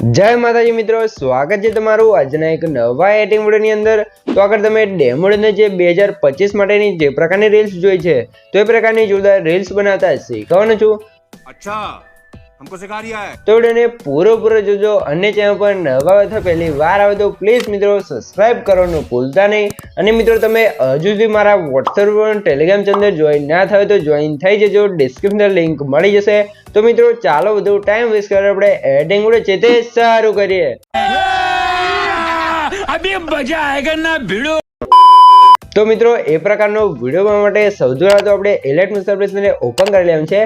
જય માતાજી મિત્રો, સ્વાગત છે તમારું આજના એક નવા એટિંગ વિડીયોની અંદર. તો આગળ તમે ડેમોડને જે બે હજાર પચીસ માટેની જે પ્રકારની રીલ્સ જોઈ છે, તો એ પ્રકારની જોરદાર રીલ્સ બનાવતા શીખવાનું છું. અચ્છા. हमको सिखा रिया है તો વિડીયોને પૂરો પૂરો જોજો અને ચેનલ પર નવા અથવા પહેલી વાર આવે તો પ્લીઝ મિત્રો સબસ્ક્રાઇબ કરવાનું ભૂલતા નહીં અને મિત્રો તમે હજુ સુધી મારા વોટ્સઅપ પર ટેલિગ્રામ ચેનલ જોઈન ના થાય તો જોઈન થઈ જજો ડિસ્ક્રિપ્શન લિંક મળી જશે તો મિત્રો ચાલો વધુ ટાઈમ વેસ્ટ કરે આપણે એડિંગ વિડીયો છે તે સારું કરીએ તો મિત્રો, એ પ્રકારનો વીડિયો બનાવવા માટે સૌથી પહેલાં તો આપણે એલાઇટ મિસ્ટર પ્લેસને ઓપન કરી લેવાનું છે.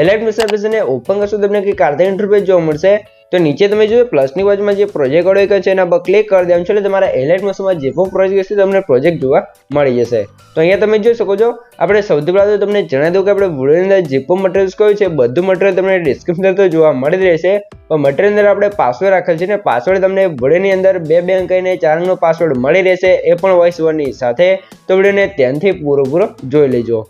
એલાઇટ મિસ્ટર પ્લેસને ઓપન કરશો તમને કંઈક આર્થિક ઇન્ટરફેસ જોવા મળશે. તો નીચે તમે જો પ્લસની બાજુમાં જે પ્રોજેક્ટ એક છે, એના પર ક્લિક કરી દેવાનું છે એટલે તમારા એલાઇટ મિસ્ટરમાં જે પણ પ્રોજેક્ટ હશે, તમને પ્રોજેક્ટ જોવા મળી જશે. તો અહીંયા તમે જોઈ શકો છો, આપણે સૌથી પહેલાં તો તમને જણાવી દઉં કે આપણે વિડીયોની અંદર જે પણ મટીરિયલ્સ કયું છે, બધું મટીરિયલ તમને ડિસ્ક્રિપ્શન તો જોવા મળી રહેશે. પણ મટીરિયલ અંદર આપણે પાસવર્ડ રાખેલ છે ને પાસવર્ડ તમને વિડીયોની અંદર બે બે અંક અને ચાર અંકનો પાસવર્ડ મળી રહેશે, એ પણ વોઇસ ઓવરની સાથે. તો વિડીયોને ધ્યાનથી પૂરો પૂરો જોઈ લેજો.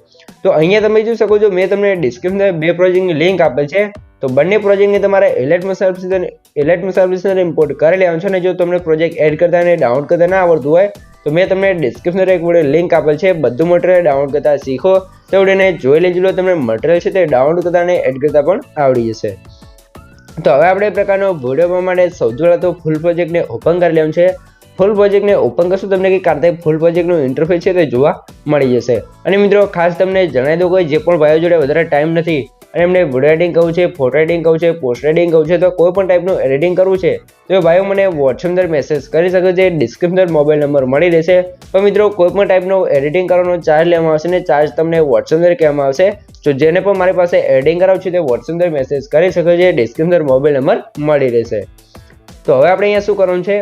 તો અહીંયા તમે જોઈ શકો છો, મેં તમને ડિસ્ક્રિપ્શન બે પ્રોજેક્ટની લિંક આપેલ છે. તો બંને પ્રોજેક્ટને તમારે એલેટ સર્વિસ એલેટ સર્વિસ ઇમ્પોર્ટ કરી લેવાનું છે અને જો તમને પ્રોજેક્ટ એડ કરતા અને ડાઉનલોડ કરતા ના આવડતું હોય, તો મેં તમને ડિસ્ક્રિપ્શન એક વીડિયો લિંક આપેલ છે. બધું મટીરિયલ ડાઉનલોડ કરતા શીખો. તો વિડીયોને જોઈ લેજો. તમને મટીરિયલ છે તે ડાઉનલોડ કરતા અને એડ કરતા પણ આવડી જશે. તો હવે આપણે પ્રકારનો વીડિયો પ્રમાણે સૌથી પહેલાં તો ફૂલ પ્રોજેક્ટને ઓપન કરી લેવાનું છે. ફૂલ પ્રોજેક્ટને ઓપન કરશો તમને કે કાર્તિક ફૂલ પ્રોજેક્ટનું ઇન્ટરફેસ છે તે જોવા મળી જશે. અને મિત્રો, ખાસ તમને જણાવી દઉં કે જે પણ ભાઈઓ જોડે વધારે ટાઈમ નથી અને એમને વીડિયો એડિટિંગ કરવું છે ફોટો એડિટિંગ કરવું છે પોસ્ટ એડિટિંગ કરવું છે, તો કોઈ પણ ટાઈપનું એડિટિંગ કરવું છે, તો એ ભાઈઓ મને વોટ્સએપ અંદર મેસેજ કરી શકે છે ડિસ્ક્રિપ્શન મોબાઈલ નંબર મળી રહેશે. તો મિત્રો, કોઈ પણ ટાઈપનો એડિટિંગ કરવાનો ચાર્જ લેવામાં આવશે ને ચાર્જ તમને વોટ્સએપ અંદર કહેવામાં આવશે. તો જેને પણ મારી પાસે એડિટિંગ કરાવવું છે, તે વોટ્સએપ અંદર મેસેજ કરી શકે છે ડિસ્ક્રિપ્શન મોબાઈલ નંબર મળી રહેશે. તો હવે આપણે અહીંયા શું કરવાનું છે?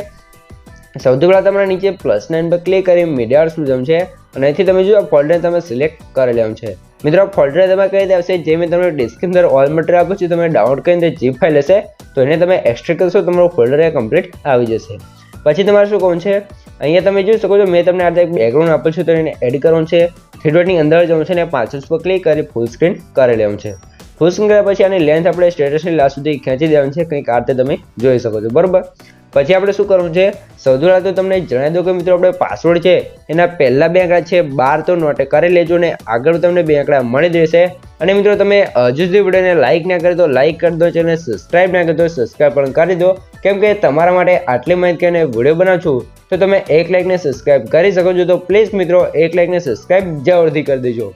સૌથી પહેલાં તમારે નીચે પ્લસ નાઇન પર ક્લિક કરી મીડિયા સુઝમ છે, અને અહીંથી તમે જો ફોલ્ડર તમે સિલેક્ટ કરી લેવાનું છે. મિત્રો ફોલ્ડર તમે કહી દે આવશે? જે મેં તમને ડિસ્ક્રિપ્શન ઓલ મટીરિયલ આપું છું, તમે ડાઉનલોડ કરીને જીપ ફાઇલ હશે, તો એને તમે એક્સ્ટ્રેક કરશો, તમારું ફોલ્ડર કમ્પ્લીટ આવી જશે. પછી તમારે શું કહું છે? અહીંયા તમે જોઈ શકો છો, મેં તમને આ એક બેકગ્રાઉન્ડ આપું છું, તો એને એડ કરવાનું છે. થ્રી અંદર જવાનું છે અને પાંચસો પર ક્લિક કરી ફૂલ સ્ક્રીન કરી લેવાનું છે. ફૂલ સ્ક્રીન કર્યા પછી આની લેન્થ આપણે સ્ટેટસની લાસ્ટ સુધી ખેંચી દેવાની છે, કંઈક આ રીતે તમે જોઈ શકો છો. બરોબર? પછી આપણે શું કરવું છે? સૌથી પહેલાં તો તમને જણાવી દો કે મિત્રો, આપણે પાસવર્ડ છે, એના પહેલાં બે આંકડા છે, બાર તો નોટ કરી લેજો ને આગળ તમને બે આંકડા મળી જશે. અને મિત્રો, તમે હજુ સુધી વિડીયોને લાઇક ના કરી દો લાઇક કરી દો ચેનલ સબસ્ક્રાઇબ ના કરી દો સબસ્ક્રાઇબ પણ કરી દો. કેમ કે તમારા માટે આટલી માહિતી અને વીડિયો બનાવું છું, તો તમે એક લાઇકને સબસ્ક્રાઇબ કરી શકો છો. તો પ્લીઝ મિત્રો, એક લાઇકને સબસ્ક્રાઇબ જરૂરથી કરી દેજો.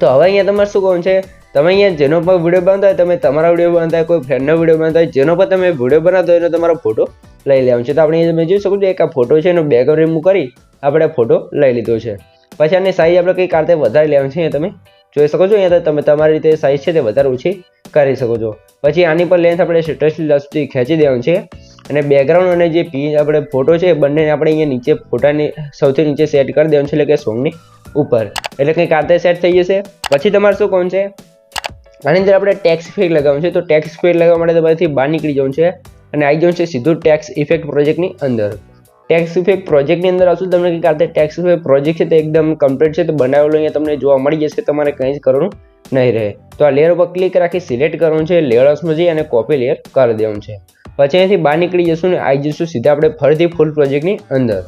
તો હવે અહીંયા તમારે શું કહું છે? તમે અહીંયા જેનો પર વીડિયો બનાવતા હોય, તમે તમારા વીડિયો બનાવતા હોય, કોઈ ફ્રેન્ડનો વીડિયો બનાવતા હોય, જેનો પર તમે વીડિયો બનાવતા હોય, એનો તમારો ફોટો લઈ લેવાનો છે. તો આપણે અહીંયા તમે જોઈ શકો છો, એક આ ફોટો છે, એનો બેકગ્રાઉન્ડ રિમૂવ કરી આપણે ફોટો લઈ લીધો છે. પછી આની સાઈઝ આપણે કંઈક કારતે વધારે લેવાનું છે તમે જોઈ શકો છો. અહીંયા તમે તમારી રીતે સાઈઝ છે તે વધારે ઓછી કરી શકો છો. પછી આની પર લેન્થ આપણે સ્ટેટસની સુધી ખેંચી દેવાનું છે. અને બેકગ્રાઉન્ડ અને જે પી આપણે ફોટો છે બંને આપણે અહીંયા નીચે ફોટાની સૌથી નીચે સેટ કરી દેવાનું છે, એટલે કે સોંગની ઉપર. એટલે કંઈક આ સેટ થઈ જશે. પછી તમારે શું કોણ છે? આની અંદર આપણે ટેક્સ ફેર લગાવવાનું છે. તો ટેક્સ ફેર લગાવવા માટે તમારેથી બહાર નીકળી જવાનું છે અને આવી જવું છે સીધું ટેક્સ ઇફેક્ટ પ્રોજેક્ટની અંદર. ટેક્સ ઇફેક્ટ પ્રોજેક્ટની અંદર આવશું તમને કંઈક આ ટેક્સ ઇફેક્ટ પ્રોજેક્ટ છે તે એકદમ કમ્પ્લીટ છે. તો બનાવેલો અહીંયા તમને જોવા મળી જશે. તમારે કંઈ જ કરવાનું નહીં રહે. તો આ લેયર ઉપર ક્લિક રાખી સિલેક્ટ કરવાનું છે. લેયર્સમાં જઈ અને કોપી લેયર કરી દેવાનું છે. પછી અહીંથી બહાર નીકળી જશું ને આવી જશું સીધા આપણે ફરીથી ફૂલ પ્રોજેક્ટની અંદર.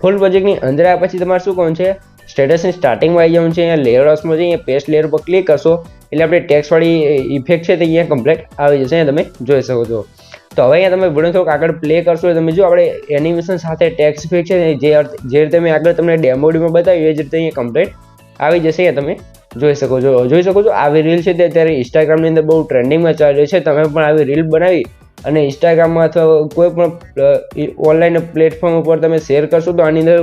ફૂલ પ્રોજેક્ટની અંદર આવ્યા પછી તમારે શું કહું છે? સ્ટેટસની સ્ટાર્ટિંગમાં આવી જવાનું છે, અહીંયા લેયર્સમાં જઈ અહીંયા પેસ્ટ લેયર પર ક્લિક કરશો, એટલે આપણે ટેક્સવાળી ઇફેક્ટ છે તે અહીંયા કમ્પ્લીટ આવી જશે, અહીંયા તમે જોઈ શકો છો. તો હવે અહીંયા તમે વીડિયો થોડુંક આગળ પ્લે કરશો તમે જો આપણે એનિમેશન સાથે ટેક્સ ઇફેક્ટ છે, જે જે રીતે મેં આગળ તમને ડેમોડીમાં બતાવ્યું, એ જ રીતે અહીંયા કમ્પ્લીટ આવી જશે, અહીંયા તમે જોઈ શકો છો. જોઈ શકો છો, આવી રીલ છે તે અત્યારે ઇન્સ્ટાગ્રામની અંદર બહુ ટ્રેન્ડિંગમાં ચાલી છે, તમે પણ આવી રીલ બનાવી અને ઇન્સ્ટાગ્રામમાં અથવા કોઈ પણ ઓનલાઈન પ્લેટફોર્મ ઉપર તમે શેર કરશો, તો આની અંદર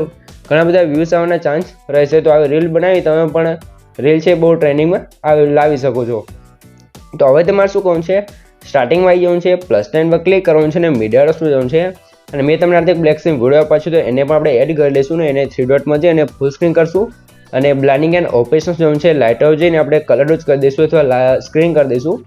ઘણા બધા વ્યૂઝ આવવાના ચાન્સ રહેશે તો આવી રીલ બનાવી તમે પણ રીલ છે બહુ ટ્રેનિંગમાં આવી લાવી શકો છો. તો હવે તમારે શું કહું છે? સ્ટાર્ટિંગમાં આવી જવાનું છે પ્લસ ટેન પર ક્લિક કરવાનું છે અને મીડિયા રસ્તું જવાનું છે. અને મેં તમને આ બ્લેક સ્ક્રીન વીડિયો આપ્યા છે તો એને પણ આપણે એડ કરી લઈશું ને એને થ્રી ડોટમાં જઈને ફૂલ સ્ક્રીન કરશું. અને બ્લાઇન્ડિંગ એન્ડ ઓપરેશન જવું છે લાઇટર જઈને આપણે કલર ડોઝ કરી દઈશું અથવા સ્ક્રીન કરી દઈશું.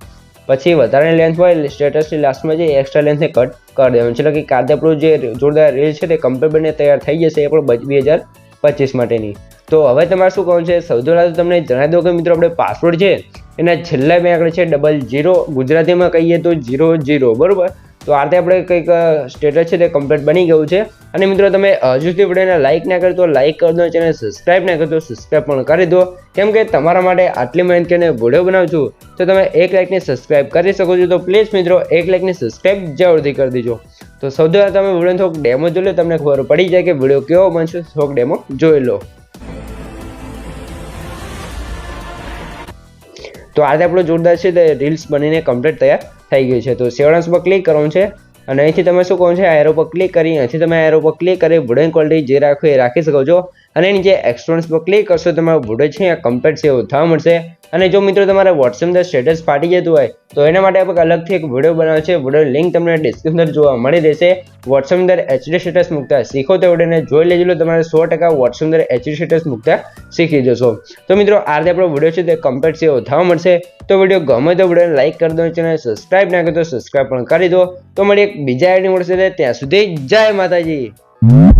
પછી વધારાની લેન્થ હોય સ્ટેટસની લાસ્ટમાં જે એક્સ્ટ્રા લેન્થને કટ કરી દેવાનું. છે કે કાલે જે જોરદાર રીલ છે તે કમ્પ્લીટ બને તૈયાર થઈ જશે એ પણ બે હજાર પચીસ માટેની. તો હવે તમારે શું કહું છે? સૌથી પહેલાં તમને જણાવી દઉં કે મિત્રો, આપણે પાસવર્ડ છે, એના છેલ્લા બે આંકડા છે ડબલ જીરો ગુજરાતીમાં કહીએ તો જીરો જીરો બરાબર? તો આ રીતે આપણે કંઈક સ્ટેટસ છે તે કમ્પ્લીટ બની ગયું છે. અને મિત્રો તમે હજુ સુધી વિડીયોને લાઇક ના કરી તો લાઇક કરી દો ચેનલ સબસ્ક્રાઇબ ના કરી દો સબસ્ક્રાઇબ પણ કરી દો. કેમ કે તમારા માટે આટલી મહેનત કરીને વીડિયો બનાવું છું, તો તમે એક લાઇકને સબસ્ક્રાઇબ કરી શકો છો. તો પ્લીઝ મિત્રો, એક લાઇકને સબસ્ક્રાઇબ જરૂરથી કરી દેજો. તો સૌથી પહેલાં તમે વીડિયો થોડોક ડેમો જોઈ લો, તમને ખબર પડી જાય કે વીડિયો કેવો બનશે. થોડોક ડેમો જોઈ લો. તો આજે આપણો જોરદાર છે તે રીલ્સ બનીને કમ્પ્લીટ તૈયાર થઈ ગયું છે. તો સેવડન્સ પર ક્લિક કરવાનું છે. અને અહીંથી તમે શું કહો છો? આ એરો પર ક્લિક કરી અહીંથી તમે એરો પર ક્લિક કરી વુડન ક્વોલિટી જે રાખો એ રાખી શકો છો. અને નીચે એક્સપ્લોન્સ પર ક્લિક કરશો તમારો વીડિયો છે કમ્પ્લીટ છે એવું થવા મળશે. અને જો મિત્રો તમારે વોટ્સએપ અંદર સ્ટેટસ ફાટી જતું હોય, તો એના માટે આપણે અલગથી એક વીડિયો બનાવ્યો છે. વીડિયો લિંક તમને ડિસ્ક્રિપ્શન જોવા મળી રહેશે. વોટ્સએપ અંદર એચડી સ્ટેટસ મૂકતા શીખો તો વિડીયોને જોઈ લેજો તમારે સો ટકા વોટ્સએપ અંદર એચડી સ્ટેટસ મૂકતા શીખી જશો. તો મિત્રો, આ રીતે આપણો વીડિયો છે, તે કમ્પ્લીટ એવો થવા મળશે. તો વીડિયો ગમે તો વિડીયોને લાઇક કરી દો ચેનલ સબસ્ક્રાઇબ ના કરો તો સબસ્ક્રાઇબ પણ કરી દો. તો મળી એક બીજા આઈડી મળશે ત્યાં સુધી જય માતાજી.